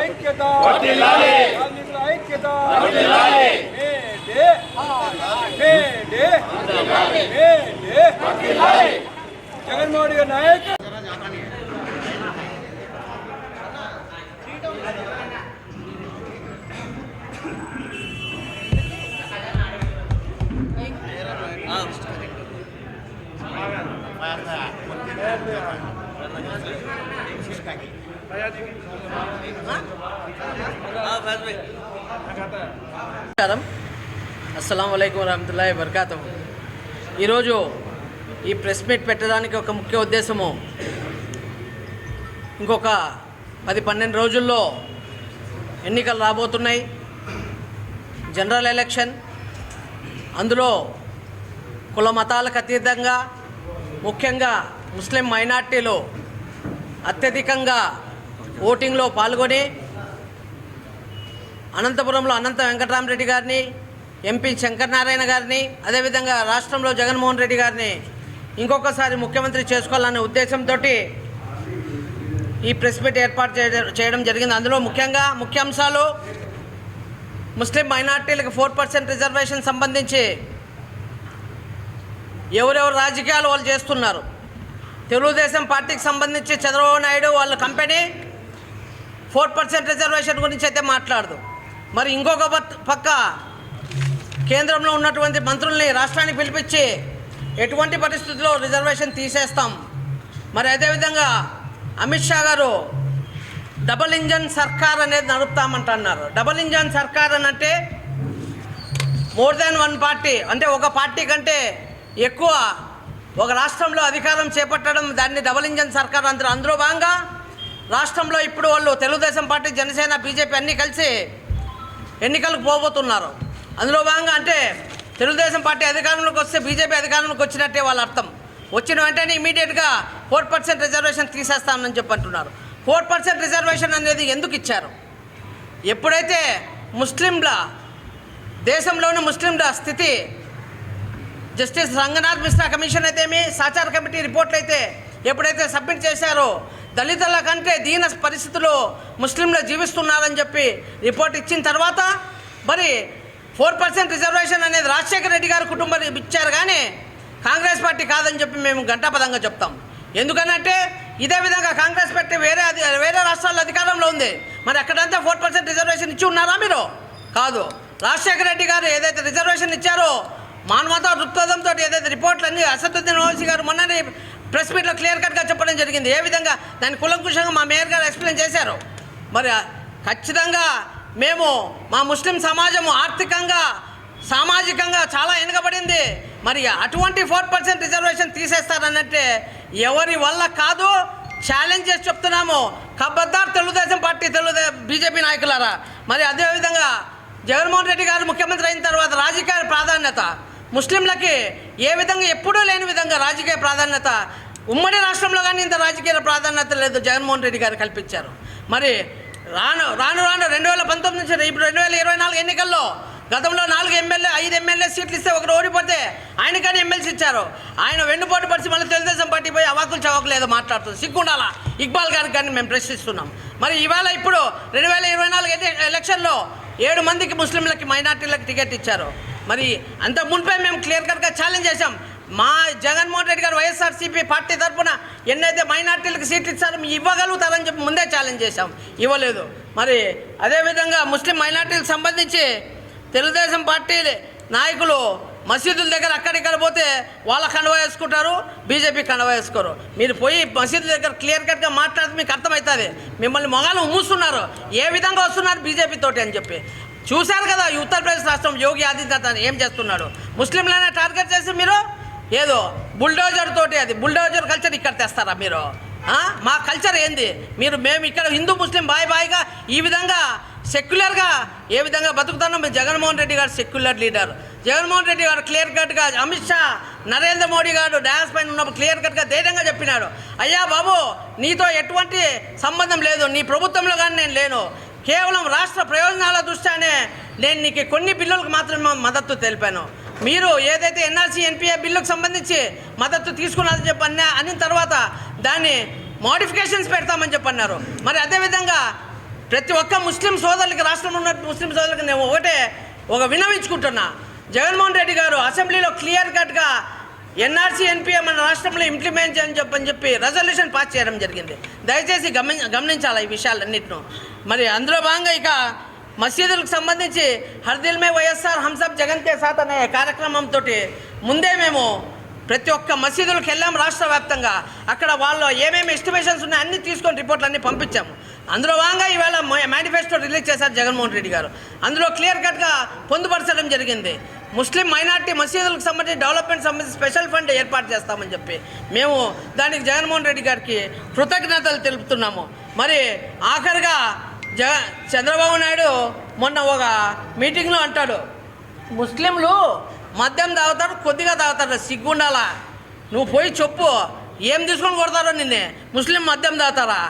ఐక్యత కార్మికుల ఐక్యత జగన్మోహన్ గారి నాయక నమస్కారం. అస్సలం అయికం వరహతుల్లా వరకాతం ఈరోజు ఈ ప్రెస్ మీట్ పెట్టడానికి ఒక ముఖ్య ఉద్దేశము. ఇంకొక పది పన్నెండు రోజుల్లో ఎన్నికలు రాబోతున్నాయి. General election. అందులో కుల మతాలకు అతీతంగా ముఖ్యంగా ముస్లిం మైనార్టీలు అత్యధికంగా ఓటింగ్లో పాల్గొని అనంతపురంలో అనంత వెంకటరామరెడ్డి గారిని ఎంపీ శంకరనారాయణ గారిని అదేవిధంగా రాష్ట్రంలో జగన్మోహన్ రెడ్డి గారిని ఇంకొకసారి ముఖ్యమంత్రి చేసుకోవాలనే ఉద్దేశంతో ఈ ప్రెస్ మీట్ ఏర్పాటు చేయడం చేయడం జరిగింది. అందులో ముఖ్యంగా ముఖ్యాంశాలు ముస్లిం మైనార్టీలకు ఫోర్ పర్సెంట్ రిజర్వేషన్ సంబంధించి ఎవరెవరు రాజకీయాలు వాళ్ళు చేస్తున్నారు. తెలుగుదేశం పార్టీకి సంబంధించి చంద్రబాబు నాయుడు వాళ్ళ కంపెనీ ఫోర్ పర్సెంట్ రిజర్వేషన్ గురించి అయితే మాట్లాడదు. మరి ఇంకొక పక్క కేంద్రంలో ఉన్నటువంటి మంత్రుల్ని రాష్ట్రానికి పిలిపించి ఎటువంటి పరిస్థితుల్లో రిజర్వేషన్ తీసేస్తాం? మరి అదేవిధంగా అమిత్ షా గారు డబల్ ఇంజన్ సర్కార్ అనేది నడుపుతామంటున్నారు. డబల్ ఇంజన్ సర్కార్ అని అంటే మోర్ దాన్ వన్ పార్టీ అంటే ఒక పార్టీ కంటే ఎక్కువ ఒక రాష్ట్రంలో అధికారం చేపట్టడం దాన్ని డబల్ ఇంజన్ సర్కార్ అంటారు. అందులో భాగంగా రాష్ట్రంలో ఇప్పుడు వాళ్ళు తెలుగుదేశం పార్టీ జనసేన బీజేపీ అన్నీ కలిసి ఎన్నికలకు పోబోతున్నారు. అందులో భాగంగా అంటే తెలుగుదేశం పార్టీ అధికారంలోకి వస్తే బీజేపీ అధికారంలోకి వచ్చినట్టే వాళ్ళ అర్థం. వచ్చిన వెంటనే ఇమీడియట్గా ఫోర్ పర్సెంట్ రిజర్వేషన్ తీసేస్తామని చెప్పి అంటున్నారు. ఫోర్ పర్సెంట్ రిజర్వేషన్ అనేది ఎందుకు ఇచ్చారు? ఎప్పుడైతే ముస్లింల దేశంలోని ముస్లింల స్థితి జస్టిస్ రంగనాథ్ మిశ్రా కమిషన్ అయితేమి సాచార కమిటీ రిపోర్ట్లు అయితే ఎప్పుడైతే సబ్మిట్ చేశారో దళితుల కంటే దీన పరిస్థితుల్లో ముస్లింలు జీవిస్తున్నారని చెప్పి రిపోర్ట్ ఇచ్చిన తర్వాత మరి ఫోర్ పర్సెంట్ రిజర్వేషన్ అనేది రాజశేఖర రెడ్డి గారి కుటుంబం ఇచ్చారు కానీ కాంగ్రెస్ పార్టీ కాదని చెప్పి మేము గంటాపదంగా చెప్తాం. ఎందుకనంటే ఇదే విధంగా కాంగ్రెస్ పార్టీ వేరే వేరే రాష్ట్రాల్లో అధికారంలో ఉంది. మరి అక్కడంతా ఫోర్ పర్సెంట్ రిజర్వేషన్ ఇచ్చి ఉన్నారా మీరు? కాదు. రాజశేఖర రెడ్డి గారు ఏదైతే రిజర్వేషన్ ఇచ్చారో మానవతా దృక్పథంతో ఏదైతే రిపోర్ట్లు అన్నీ అసదుద్దీన్ ఓవైసీ గారు మొన్ననే ప్రెస్ మీట్లో క్లియర్ కట్గా చెప్పడం జరిగింది. ఏ విధంగా? దాన్ని కులంకుశంగా మా మేయర్ గారు ఎక్స్ప్లెయిన్ చేశారు. మరి ఖచ్చితంగా మేము మా ముస్లిం సమాజము ఆర్థికంగా సామాజికంగా చాలా వెనుకబడింది మరి అటువంటి ఫోర్ పర్సెంట్ రిజర్వేషన్ తీసేస్తారనంటే ఎవరి వల్ల కాదు? ఛాలెంజ్ చేసి చెప్తున్నాము. కబద్దార్ తెలుగుదేశం పార్టీ తెలుగుదే బీజేపీ నాయకులారా. మరి అదేవిధంగా జగన్మోహన్ రెడ్డి గారు ముఖ్యమంత్రి అయిన తర్వాత రాజకీయ ప్రాధాన్యత. ముస్లింలకి ఏ విధంగా ఎప్పుడూ లేని విధంగా రాజకీయ ప్రాధాన్యత ఉమ్మడి రాష్ట్రంలో కానీ ఇంత రాజకీయ ప్రాధాన్యత లేదు జగన్మోహన్ రెడ్డి గారు కల్పించారు. మరి రాను రాను రాను రెండు వేల పంతొమ్మిది నుంచి ఇప్పుడు రెండు వేల ఇరవై నాలుగు ఎన్నికల్లో గతంలో నాలుగు ఎమ్మెల్యే ఐదు ఎమ్మెల్యే సీట్లు ఇస్తే ఒకరు ఓడిపోతే ఆయన కానీ ఎమ్మెల్సీ ఇచ్చారు. ఆయన వెన్నుపోటు పరిచి మళ్ళీ తెలుగుదేశం పార్టీ పోయి అవాకులు చవాకులు ఏదో మాట్లాడుతుంది. సిగ్గుండాలా? ఇక్బాల్ గారికి కానీ మేము ప్రశ్నిస్తున్నాం. మరి ఇవాళ ఇప్పుడు రెండు వేల ఎలక్షన్లో ఏడు మందికి ముస్లింలకి మైనార్టీలకు టికెట్ ఇచ్చారు. మరి అంత మునిపే మేము క్లియర్ కట్గా ఛాలెంజ్ చేశాం. మా జగన్మోహన్ రెడ్డి గారు వైఎస్ఆర్సీపీ పార్టీ తరఫున ఎన్నైతే మైనార్టీలకు సీట్లు ఇచ్చారో మీ ఇవ్వగలుగుతారని చెప్పి ముందే ఛాలెంజ్ చేశాం. ఇవ్వలేదు. మరి అదేవిధంగా ముస్లిం మైనార్టీలకు సంబంధించి తెలుగుదేశం పార్టీ నాయకులు మసీదుల దగ్గర అక్కడిక్కడ పోతే వాళ్ళ కండవ వేసుకుంటారు బీజేపీ కండవ వేసుకోరు. మీరు పోయి మసీదుల దగ్గర క్లియర్ కట్గా మాట్లాడితే మీకు అర్థమవుతుంది. మిమ్మల్ని మొగాలు ఉమ్ముస్తున్నారు ఏ విధంగా వస్తున్నారు బీజేపీ తోటి అని చెప్పి. చూశారు కదా ఉత్తరప్రదేశ్ రాష్ట్రం యోగి ఆదిత్యనాథ్ ఏం చేస్తున్నాడు. ముస్లింలనే టార్గెట్ చేసి మీరు ఏదో బుల్డోజర్ తోటి అది బుల్డోజర్ కల్చర్ ఇక్కడ తెస్తారా మీరు? మా కల్చర్ ఏంది? మీరు మేము ఇక్కడ హిందూ ముస్లిం బాయ్ బాయ్గా ఈ విధంగా సెక్యులర్గా ఏ విధంగా బతుకుతానో మీరు జగన్మోహన్ రెడ్డి గారు సెక్యులర్ లీడర్. జగన్మోహన్ రెడ్డి గారు క్లియర్ కట్గా అమిత్ షా నరేంద్ర మోడీ గారు డ్యాన్స్ పైన ఉన్నప్పుడు క్లియర్ కట్గా ధైర్యంగా చెప్పినాడు. అయ్యా బాబు నీతో ఎటువంటి సంబంధం లేదు నీ ప్రభుత్వంలో కానీ నేను లేను. కేవలం రాష్ట్ర ప్రయోజనాల దృష్ట్యానే నేను నీకు కొన్ని బిల్లులకు మాత్రమే మద్దతు తెలిపాను. మీరు ఏదైతే ఎన్ఆర్సీ ఎన్పిఏ బిల్లుకు సంబంధించి మద్దతు తీసుకున్నారని చెప్పి అన్న తర్వాత దాన్ని మోడిఫికేషన్స్ పెడతామని చెప్పన్నారు. మరి అదేవిధంగా ప్రతి ఒక్క ముస్లిం సోదరులకి రాష్ట్రంలో ఉన్న ముస్లిం సోదరులకి నేను ఒకటే ఒక వినవించుకుంటున్నా. జగన్మోహన్ రెడ్డి గారు అసెంబ్లీలో క్లియర్ కట్గా ఎన్ఆర్సీ ఎన్పిఏ మన రాష్ట్రంలో ఇంప్లిమెంట్ చేయని చెప్పని చెప్పి రెజల్యూషన్ పాస్ చేయడం జరిగింది. దయచేసి గమని గమనించాలి ఈ విషయాలన్నింటిను? మరి అందులో భాగంగా ఇక మసీదులకు సంబంధించి హర్దిల్ మే వైఎస్ఆర్ హంసబ్ జగన్ కే సాత్ అనే కార్యక్రమంతో ముందే మేము ప్రతి ఒక్క మసీదులకు వెళ్ళాం రాష్ట్ర వ్యాప్తంగా. అక్కడ వాళ్ళు ఏమేమి ఎస్టిమేషన్స్ ఉన్నాయో అన్ని తీసుకొని రిపోర్ట్లు అన్ని పంపించాము. అందులో భాగంగా ఈవేళ మేనిఫెస్టో రిలీజ్ చేశారు జగన్మోహన్ రెడ్డి గారు. అందులో క్లియర్ కట్గా పొందుపరచడం జరిగింది. ముస్లిం మైనార్టీ మసీదులకు సంబంధించి డెవలప్మెంట్ సంబంధించి స్పెషల్ ఫండ్ ఏర్పాటు చేస్తామని చెప్పి. మేము దానికి జగన్మోహన్ రెడ్డి గారికి కృతజ్ఞతలు తెలుపుతున్నాము. మరి ఆఖరిగా జగ చంద్రబాబు నాయుడు మొన్న ఒక మీటింగ్లో అంటాడు. ముస్లింలు మద్యం తాగుతారు కొద్దిగా తాగుతారు సిగ్గుండాలా? నువ్వు పోయి చెప్పు ఏం తీసుకొని కొడతారో నిన్నే? ముస్లిం మద్యం తాగుతారా?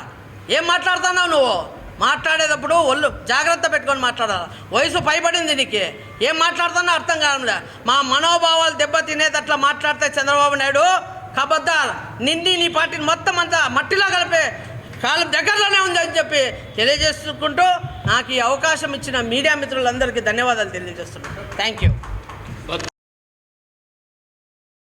ఏం మాట్లాడుతున్నావు నువ్వు? మాట్లాడేటప్పుడు ఒళ్ళు జాగ్రత్త పెట్టుకొని మాట్లాడాలి? వయసు పైబడింది నీకు. ఏం మాట్లాడుతున్నా అర్థం కాదు మా మనోభావాలు దెబ్బ తినేటట్లా మాట్లాడితే చంద్రబాబు నాయుడు కబద్దార్ నిండి నీ పార్టీని మొత్తం అంతా మట్టిలో కలిపే కాలం దగ్గరలోనే ఉందని చెప్పి తెలియజేసుకుంటూ నాకు ఈ అవకాశం ఇచ్చిన మీడియా మిత్రులందరికీ ధన్యవాదాలు తెలియజేస్తున్నాను. Thank you